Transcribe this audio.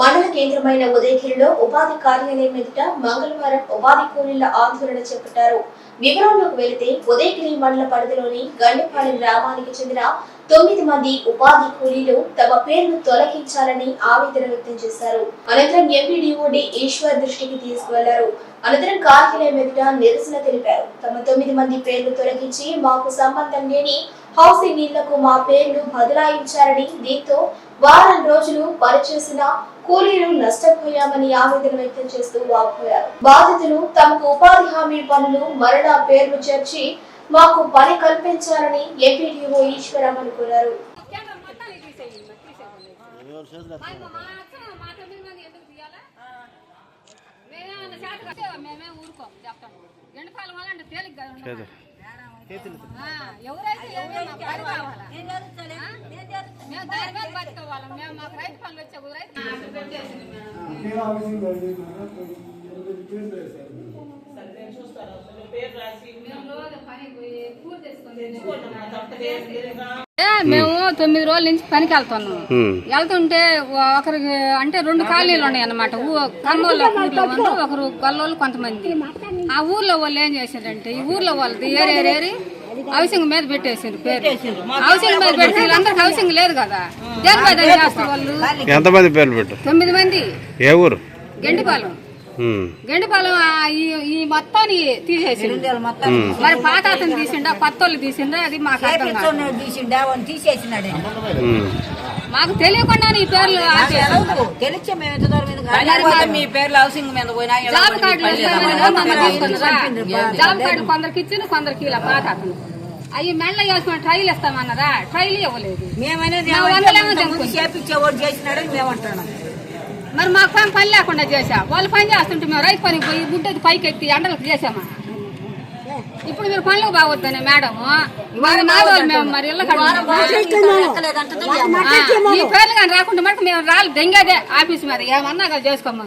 మండల కేంద్రమైన ఉదయగిరిలో ఉపాధి కార్యాలయం ఎదుట మంగళవారం ఉపాధి కూలీల ఆందోళన చేపట్టారు. వివరాల్లోకి వెళితే ఉదయగిరి మండల పరిధిలోని గండిపాలెం గ్రామానికి చెందిన తొమ్మిది మంది ఉపాధి కూలీలు తమ పేర్లు తొలగించాలని ఆవేదన వ్యక్తం చేశారు. అనంతరం ఎంపీడీఓడి ఈశ్వర్ దృష్టికి తీసుకువెళ్ళారు. అనంతరం కార్యాలయం ఎదుట నిరసన తెలిపారు. తమ తొమ్మిది మంది పేర్లు తొలగించి మాకు సంబంధం లేని హౌసింగ్ ఇళ్ళకు మా పేర్లు బదలాయించారని దీంతో వారం రోజులు పనిచేసిన కూలీలు నష్టపోయామని ఆవేదన వ్యక్తం చేస్తూ వాపోయారు. బాధితులు తమకు ఉపాధి హామీ పనులు మరలా పేర్లు చేర్చి మాకు పని కల్పించాలని ఎంపీడీఓ ఈశ్వరమ్మని కోరారు. మేమే ఊరుకోం. చెప్తాం. ఎండపాలెం వాళ్ళంటే తేలిగ్గా ఎవరైతే? మేము దాని మీద బతుకోవాలం మేము మాకు రైతు పనులు వచ్చే రైతు అక్కడ పెట్టేసింది మేము. మేము తొమ్మిది రోజుల నుంచి పనికి వెళ్తున్నాం. వెళ్తుంటే ఒకరికి అంటే రెండు కాలనీలు ఉన్నాయి అన్నమాట కర్నూలు ఊర్లో వాళ్ళు ఒకరు గల్లోళ్ళు కొంతమంది. ఆ ఊర్లో వాళ్ళు ఏం చేశారంటే ఈ ఊర్లో వాళ్ళది ఏరి ఏరి ఏరి హౌసింగ్ మీద పెట్టేసారు పేరు. హౌసింగ్ మీద పెట్టి వీళ్ళందరికి హౌసింగ్ లేదు కదా. దేని మీద చేస్తారు వాళ్ళు? ఎంతమంది పేర్లు పెట్టు? తొమ్మిది మంది. ఏ ఊరు? గెండిపాలెం. గెండిపాలెం ఈ ఈ మొత్తాన్ని తీసేసిండు. మరి పాత అతను తీసిండా కొత్త వాళ్ళు తీసిండా అది మాకు. తీసిండా తీసేసినాడు. మాకు తెలియకుండానే ఈ పేర్లు మీ పేర్లు హౌసింగ్ మీద పోయినా జాబ్ కార్డులు? జాబ్ కార్డులు కొందరికి ఇచ్చిన కొందరికి ఇలా పాత అతను అవి మెళ్ళ వేసుకుని ట్రైల్ ఇస్తామన్నారా? ట్రైల్ ఇవ్వలేదు. మేమనేది మా వందలేమో తెలుసు. చేపించేవాడు చేసినాడని మేము అంటున్నాం. మరి మాకు పని పని లేకుండా చేసా వాళ్ళు పని చేస్తుంటే మేము రైతు పనికి పోయి గుడ్డది పైకి ఎత్తి ఎండలకు చేసామా ఇప్పుడు మీరు పనులకు బాగొద్దనే మేడం. మరి ఈ పేర్లు కానీ రాకుండా మటుకు మేము రాళ్ళు దెంగేదే ఆఫీస్ మీద. ఏమన్నా చేసుకోమని.